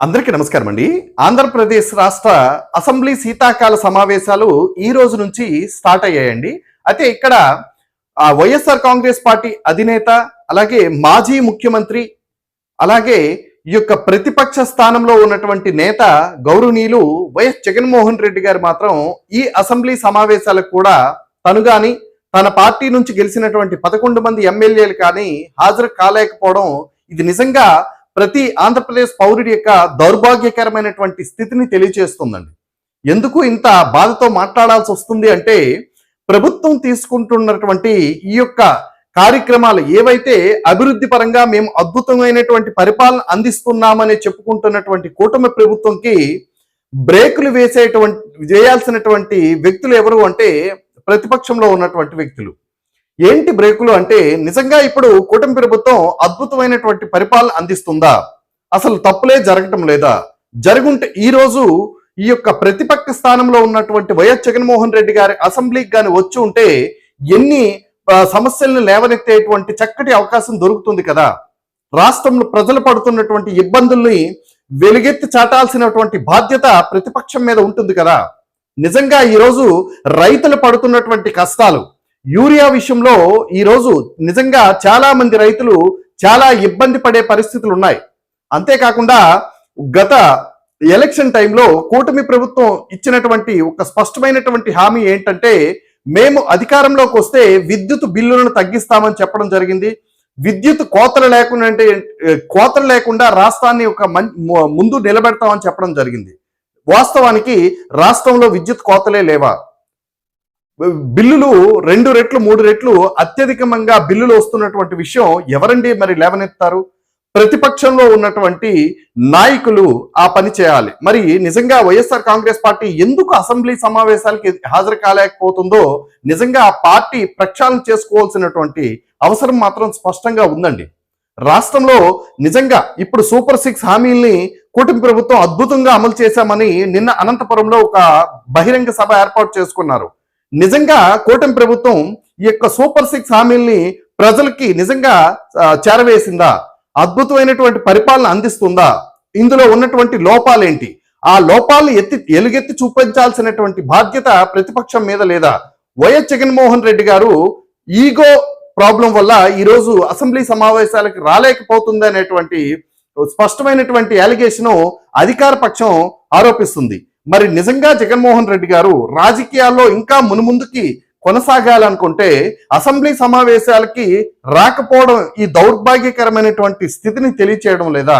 అందరికీ నమస్కారం అండి ఆంధ్రప్రదేశ్ రాష్ట్ర అసెంబ్లీ శీతాకాల సమావేశాలు ఈ రోజు నుంచి స్టార్ట్ అయ్యాయండి. అయితే ఇక్కడ ఆ, వైఎస్ఆర్ కాంగ్రెస్ పార్టీ అధినేత అలాగే మాజీ ముఖ్యమంత్రి అలాగే ఈ యొక్క ప్రతిపక్ష స్థానంలో ఉన్నటువంటి నేత గౌరవనీయులు వైఎస్ జగన్మోహన్ రెడ్డి గారు మాత్రం ఈ అసెంబ్లీ సమావేశాలకు కూడా తను కానీ తన పార్టీ నుంచి గెలిచినటువంటి పదకొండు మంది ఎమ్మెల్యేలు కానీ హాజరు కాలేకపోవడం ఇది నిజంగా ప్రతి ఆంధ్రప్రదేశ్ పౌరుడి యొక్క దౌర్భాగ్యకరమైనటువంటి స్థితిని తెలియజేస్తుందండి ఎందుకు ఇంత బాధతో మాట్లాడాల్సి వస్తుంది అంటే ప్రభుత్వం తీసుకుంటున్నటువంటి ఈ యొక్క కార్యక్రమాలు ఏవైతే అభివృద్ధి పరంగా మేము అద్భుతమైనటువంటి పరిపాలన అందిస్తున్నామని చెప్పుకుంటున్నటువంటి కూటమి ప్రభుత్వంకి బ్రేకులు వేసేటువంటి వేయాల్సినటువంటి వ్యక్తులు ఎవరు అంటే ప్రతిపక్షంలో ఉన్నటువంటి వ్యక్తులు. ఏంటి బ్రేకులు అంటే నిజంగా ఇప్పుడు కూటమి ప్రభుత్వం అద్భుతమైనటువంటి పరిపాలన అందిస్తుందా? అసలు తప్పులే జరగటం లేదా? జరుగుంటే ఈ రోజు ఈ యొక్క ప్రతిపక్ష స్థానంలో ఉన్నటువంటి వైఎస్ జగన్మోహన్ రెడ్డి గారి అసెంబ్లీకి కానీ వచ్చి ఉంటే ఎన్ని సమస్యలను లేవనెత్తేటువంటి చక్కటి అవకాశం దొరుకుతుంది కదా? రాష్ట్రంలో ప్రజలు పడుతున్నటువంటి ఇబ్బందుల్ని వెలుగెత్తి చాటాల్సినటువంటి బాధ్యత ప్రతిపక్షం మీద ఉంటుంది కదా? నిజంగా ఈరోజు రైతులు పడుతున్నటువంటి కష్టాలు యూరియా విషయంలో ఈరోజు నిజంగా చాలా మంది రైతులు చాలా ఇబ్బంది పడే పరిస్థితులు ఉన్నాయి. అంతేకాకుండా గత ఎలక్షన్ టైంలో కూటమి ప్రభుత్వం ఇచ్చినటువంటి ఒక స్పష్టమైనటువంటి హామీ ఏంటంటే మేము అధికారంలోకి వస్తే విద్యుత్ బిల్లులను తగ్గిస్తామని చెప్పడం జరిగింది. విద్యుత్ కోతలు లేకుండా అంటే కోతలు లేకుండా రాష్ట్రాన్ని ఒక మం- ముందు నిలబెడతామని చెప్పడం జరిగింది. వాస్తవానికి రాష్ట్రంలో విద్యుత్ కోతలే లేవా? బిల్లులు రెండు రెట్లు మూడు రెట్లు అత్యధికంగా బిల్లులు వస్తున్నటువంటి విషయం ఎవరండి మరి లేవనెత్తారు? ప్రతిపక్షంలో ఉన్నటువంటి నాయకులు ఆ పని చేయాలి. మరి నిజంగా వైఎస్ఆర్ కాంగ్రెస్ పార్టీ ఎందుకు అసెంబ్లీ సమావేశాలకి హాజరు కాలేకపోతుందో నిజంగా ఆ పార్టీ ప్రక్షాళన చేసుకోవాల్సినటువంటి అవసరం మాత్రం స్పష్టంగా ఉందండి. రాష్ట్రంలో నిజంగా ఇప్పుడు సూపర్ సిక్స్ హామీల్ని కూటమి ప్రభుత్వం అద్భుతంగా అమలు చేశామని నిన్న అనంతపురంలో ఒక బహిరంగ సభ ఏర్పాటు చేసుకున్నారు. నిజంగా కూటమి ప్రభుత్వం ఈ యొక్క సూపర్ సిక్స్ హామీల్ని ప్రజలకి నిజంగా చేరవేసిందా? అద్భుతమైనటువంటి పరిపాలన అందిస్తుందా? ఇందులో ఉన్నటువంటి లోపాలేంటి? ఆ లోపాలను ఎత్తి ఎలుగెత్తి చూపించాల్సినటువంటి బాధ్యత ప్రతిపక్షం మీద లేదా? వైఎస్ జగన్మోహన్ రెడ్డి గారు ఈగో ప్రాబ్లం వల్ల ఈరోజు అసెంబ్లీ సమావేశాలకు రాలేకపోతుంది అనేటువంటి స్పష్టమైనటువంటి అలిగేషన్ అధికార పక్షం ఆరోపిస్తుంది. మరి నిజంగా జగన్మోహన్ రెడ్డి గారు రాజకీయాల్లో ఇంకా మునుముందుకి కొనసాగాలనుకుంటే అసెంబ్లీ సమావేశాలకి రాకపోవడం ఈ దౌర్భాగ్యకరమైనటువంటి స్థితిని తెలియచేయడం లేదా?